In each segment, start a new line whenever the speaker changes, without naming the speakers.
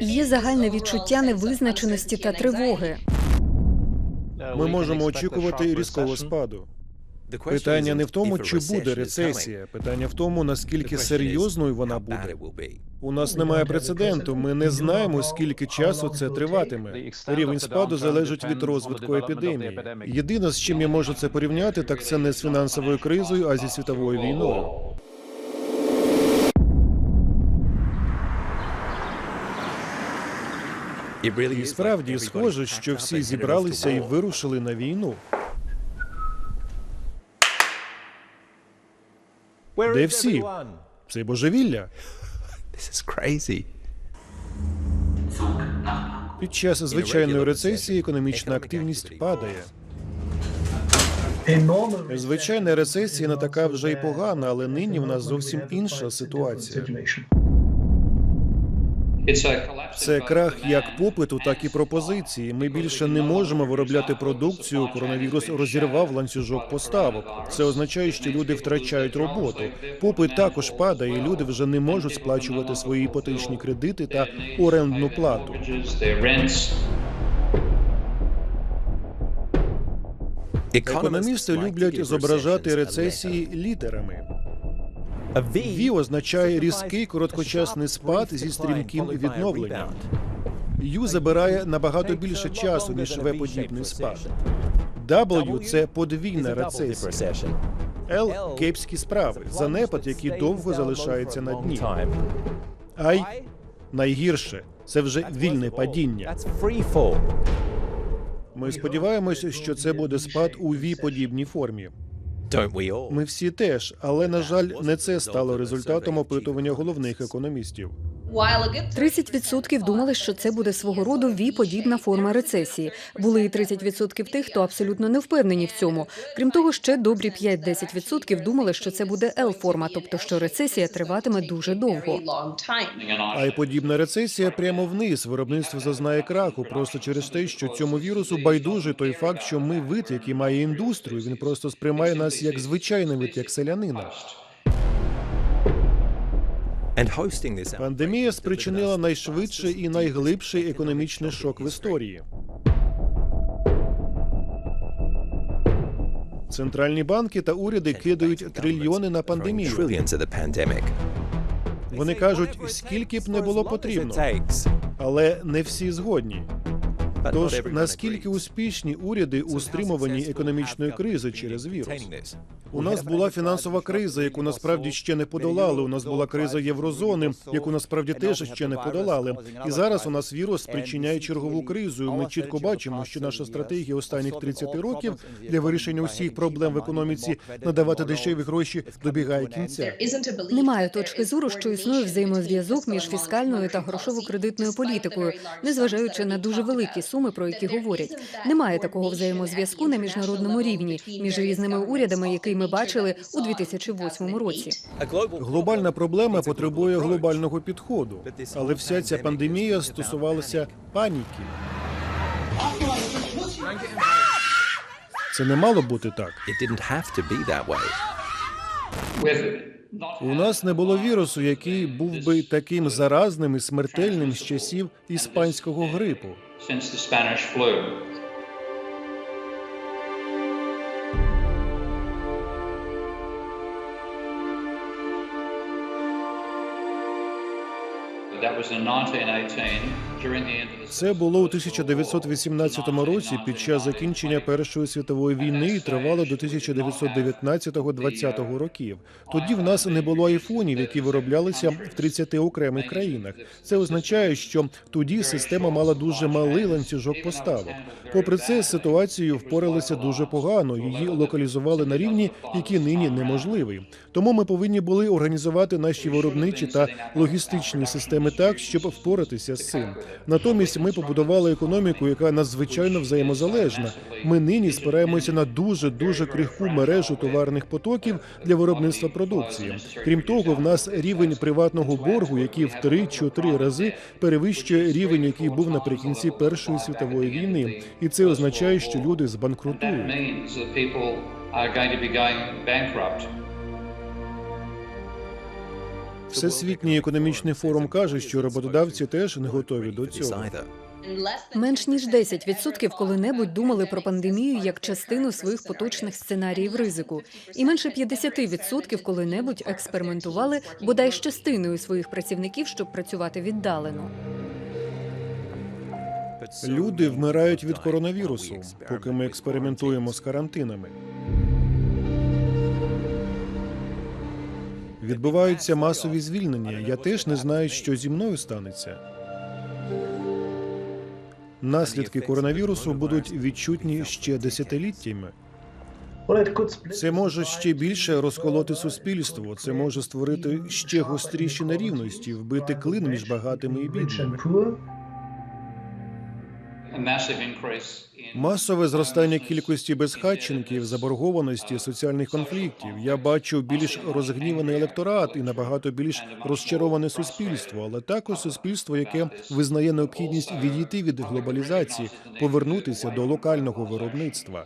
Є загальне відчуття невизначеності та тривоги.
Ми можемо очікувати різкого спаду. Питання не в тому, чи буде рецесія. Питання в тому, наскільки серйозною вона буде. У нас немає прецеденту. Ми не знаємо, скільки часу це триватиме. Рівень спаду залежить від розвитку епідемії. Єдине, з чим я можу це порівняти, так це не з фінансовою кризою, а зі світовою війною. І справді схоже, що всі зібралися і вирушили на війну.
Де всі?
Це божевілля. Під час звичайної рецесії економічна активність падає. Звичайна рецесія не така вже й погана, але нині в нас зовсім інша ситуація. Це крах як попиту, так і пропозиції. Ми більше не можемо виробляти продукцію. Коронавірус розірвав ланцюжок поставок. Це означає, що люди втрачають роботу. Попит також падає. і Люди вже не можуть сплачувати свої іпотечні кредити та орендну плату. Економісти люблять зображати рецесії літерами. V означає різкий короткочасний спад зі стрімким відновленням. U забирає набагато більше часу ніж V-подібний спад. W – це подвійна рецесія. L – кепські справи, занепад, який довго залишається на дні. I – найгірше. Це вже вільне падіння. Ми сподіваємося, що це буде спад у V-подібній формі. Ми всі теж, але на жаль, не це стало результатом опитування головних економістів.
30% думали, що це буде свого роду ві-подібна форма рецесії. Були і 30% тих, хто абсолютно не впевнені в цьому. Крім того, ще добрі 5-10% думали, що це буде L-форма, тобто що рецесія триватиме дуже довго.
А й подібна рецесія прямо вниз. Виробництво зазнає краху просто через те, що цьому вірусу байдуже той факт, що ми вид, який має індустрію. Він просто сприймає нас як звичайний вид, як селянина. Пандемія спричинила найшвидший і найглибший економічний шок в історії. Центральні банки та уряди кидають трильйони на пандемію. Вони кажуть, скільки б не було потрібно, але не всі згодні. Тож наскільки успішні уряди у стримуванні економічної кризи через вірус? У нас була фінансова криза, яку насправді ще не подолали. У нас була криза єврозони, яку насправді теж ще не подолали. І зараз у нас вірус спричиняє чергову кризу. Ми чітко бачимо, що наша стратегія останніх 30 років для вирішення усіх проблем в економіці надавати дешеві гроші добігає кінця.
Немає точки зору, що існує взаємозв'язок між фіскальною та грошово-кредитною політикою, незважаючи на дуже великі суми, про які говорять. Немає такого взаємозв'язку на міжнародному рівні між різними урядами, який ми бачили у 2008 році.
Глобальна проблема потребує глобального підходу, але вся ця пандемія стосувалася паніки. Це не мало бути так. У нас не було вірусу, який був би таким заразним і смертельним з часів іспанського грипу.
That was in 1918
Це було у 1918 році під час закінчення Першої світової війни і тривало до 1919-20 років. Тоді в нас не було айфонів, які вироблялися в 30 окремих країнах. Це означає, що тоді система мала дуже малий ланцюжок поставок. Попри це, з ситуацією впоралися дуже погано. Її локалізували на рівні, який нині неможливий. Тому ми повинні були організувати наші виробничі та логістичні системи так, щоб впоратися з цим. Натомість ми побудували економіку, яка надзвичайно взаємозалежна. Ми нині спираємося на дуже дуже крихку мережу товарних потоків для виробництва продукції. Крім того, в нас рівень приватного боргу, який в 3-4 рази перевищує рівень, який був наприкінці Першої світової війни, і це означає, що люди збанкрутують. Всесвітній економічний форум каже, що роботодавці теж не готові до цього.
Менш ніж 10% коли-небудь думали про пандемію як частину своїх поточних сценаріїв ризику, і менше 50% коли-небудь експериментували бодай з частиною своїх працівників, щоб працювати віддалено.
Люди вмирають від коронавірусу, поки ми експериментуємо з карантинами. Відбуваються масові звільнення. Я теж не знаю, що зі мною станеться. Наслідки коронавірусу будуть відчутні ще десятиліттями. Це може ще більше розколоти суспільство. Це може створити ще гостріші нерівності, вбити клин між багатими і бідними. Масове зростання кількості безхатченків, заборгованості, соціальних конфліктів. Я бачу більш розгніваний електорат і набагато більш розчароване суспільство, але також суспільство, яке визнає необхідність відійти від глобалізації, повернутися до локального виробництва.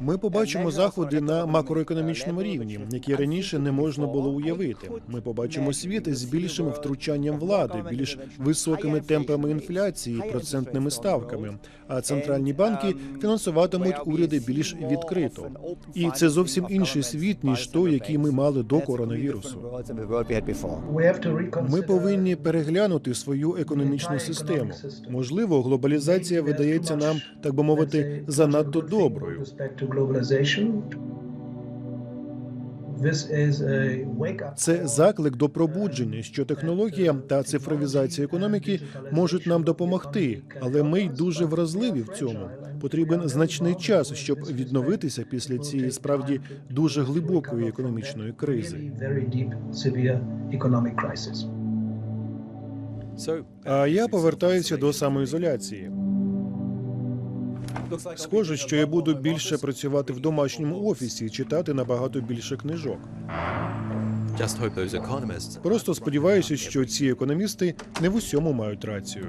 Ми побачимо заходи на макроекономічному рівні, які раніше не можна було уявити. Ми побачимо світ з більшим втручанням влади, більш високими темпами інфляції, процентними ставками. А центральні банки фінансуватимуть уряди більш відкрито. І це зовсім інший світ ніж той, який ми мали до коронавірусу. Ми повинні переглянути свою економічну систему. Можливо, глобалізація видається нам, так би мовити, занадто доброю. Це заклик до пробудження, що технологія та цифровізація економіки можуть нам допомогти, але ми й дуже вразливі в цьому. Потрібен значний час, щоб відновитися після цієї справді дуже глибокої економічної кризи. А я повертаюся до самоізоляції. Схоже, що я буду більше працювати в домашньому офісі і читати набагато більше книжок. Просто сподіваюся, що ці економісти не в усьому мають рацію.